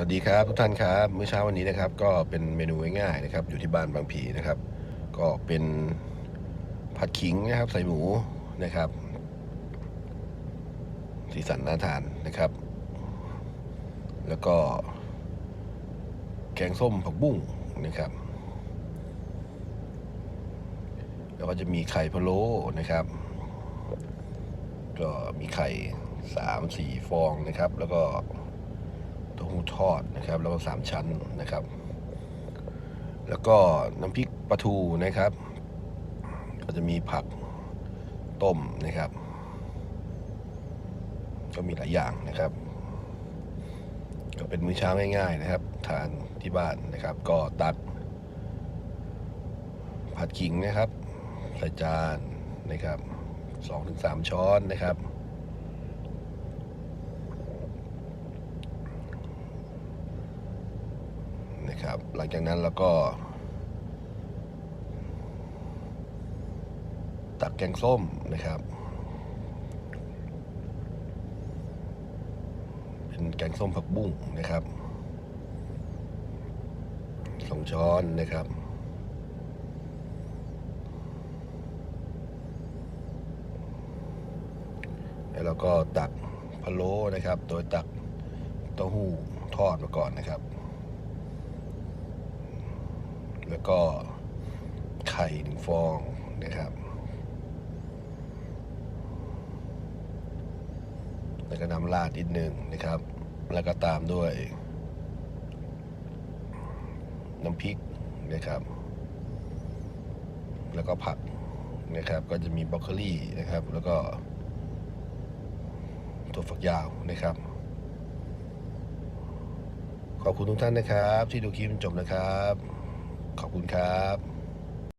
สวัสดีครับทุกท่านครับเมื่อเช้าวันนี้นะครับก็เป็นเมนูง่ายๆนะครับ อยู่ที่บ้านบางผีนะครับ ก็เป็นผัดขิงนะครับใส่หมูนะครับ สีสันน่าทานนะครับ แล้วก็ แกงส้มผักบุ้งนะครับ แล้วก็จะมีไข่พะโล้นะครับ ก็มีไข่สามสี่ฟองนะครับ แล้วก็ เต้าหู้ทอดนะครับ แล้วก็สามชั้นนะครับ แล้วก็น้ำพริกปลาทูนะครับ ก็จะมีผักต้มนะครับ ก็มีหลายอย่างนะครับ ก็เป็นมื้อเช้าง่าย ๆ นะครับ ทานที่บ้านนะครับ ก็ตักผัดขิงนะครับใส่จานนะครับสองถึงสามช้อนนะครับ นะ ครับ หลังจากนั้นเราก็ ตักแกงส้มนะครับ เป็นแกงส้มผักบุ้งนะครับสองช้อนนะครับแล้วก็ตักพะโล้นะครับ โดยตักเต้าหู้ทอดมาก่อนนะครับ แล้วก็ไข่หนึ่งฟองนะครับ แล้วก็น้ำราดนิดนึงนะครับ แล้วก็ตามด้วย น้ำพริกนะครับ แล้วก็ผักนะครับ ก็จะมีบรอกโคลีนะครับ แล้วก็ถั่วฝักยาวนะครับ ขอบคุณทุกท่านนะครับ ที่ดูคลิปจนจบนะครับ ขอบคุณครับ